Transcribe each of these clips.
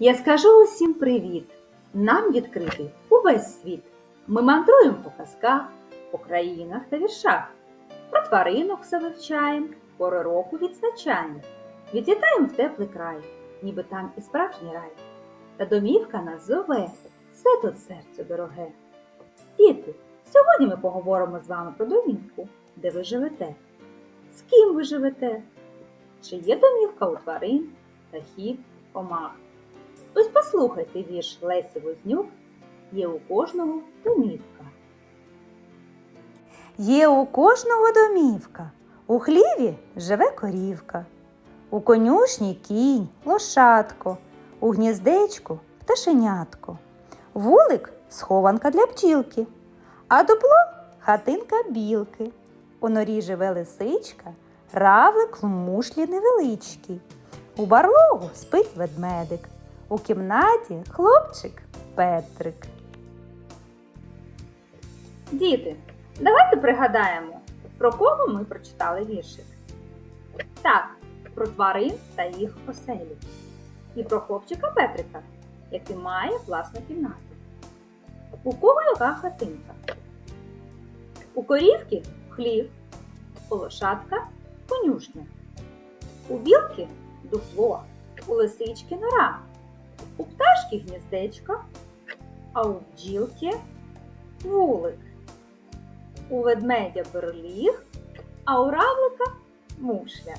Я скажу усім привіт! Нам відкритий увесь світ. Ми мандруємо по казках, по країнах та віршах. Про тваринок все вивчаємо, пори року відзначаємо. Відлітаємо в теплий край, ніби там і справжній рай. Та домівка нас зове, все тут серцю дороге. Діти, сьогодні ми поговоримо з вами про домівку, де ви живете. З ким ви живете? Чи є домівка у тварин, птахів, комах? Ось послухайте вірш Лесі Вознюк є у кожного домівка. Є у кожного домівка, у хліві живе корівка, у конюшні кінь, лошадко, у гніздечку пташенятко, вулик схованка для бджілки, а дупло хатинка білки. У норі живе лисичка, равлик в мушлі невеличкий. У барлогу спить ведмедик, у кімнаті хлопчик Петрик. Діти, давайте пригадаємо, про кого ми прочитали віршик. Так, про тварин та їх оселі. І про хлопчика Петрика, який має власну кімнату. У кого яка хатинка? У корівки хлів, у лошадка конюшня. У білки дупло, у лисички нора, у пташки гніздечко, а у бджілки вулик. У ведмедя берліг, а у равлика мушля.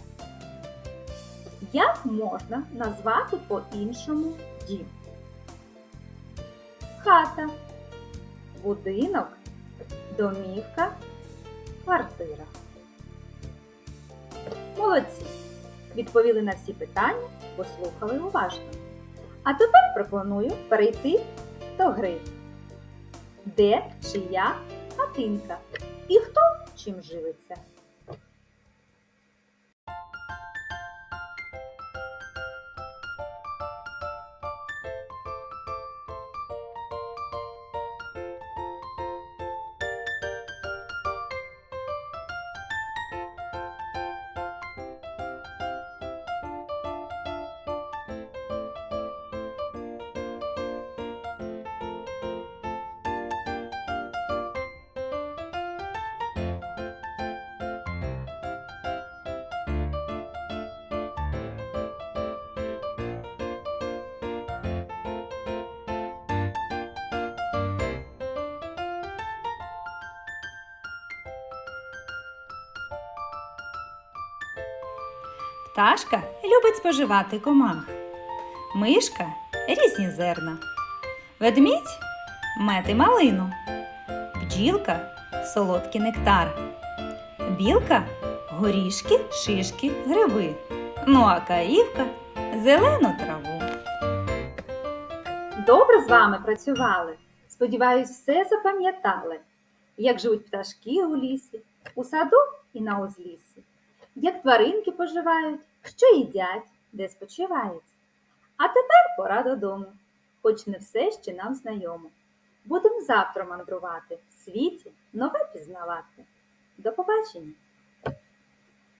Як можна назвати по-іншому дім? Хата, будинок, домівка, квартира. Молодці! Відповіли на всі питання, послухали уважно. А тепер пропоную перейти до гри. Де чия хатинка? І хто чим живиться? Пташка любить споживати комах. Мишка різні зерна. Ведмідь мед і малину. Бджілка солодкий нектар. Білка горішки, шишки, гриби. Ну а каївка зелену траву. Добре з вами працювали. Сподіваюсь, все запам'ятали. Як живуть пташки у лісі, у саду і на узліссі. Як тваринки поживають, що їдять, де спочивають. А тепер пора додому, хоч не все ще нам знайомо. Будемо завтра мандрувати в світі нове пізнавати. До побачення!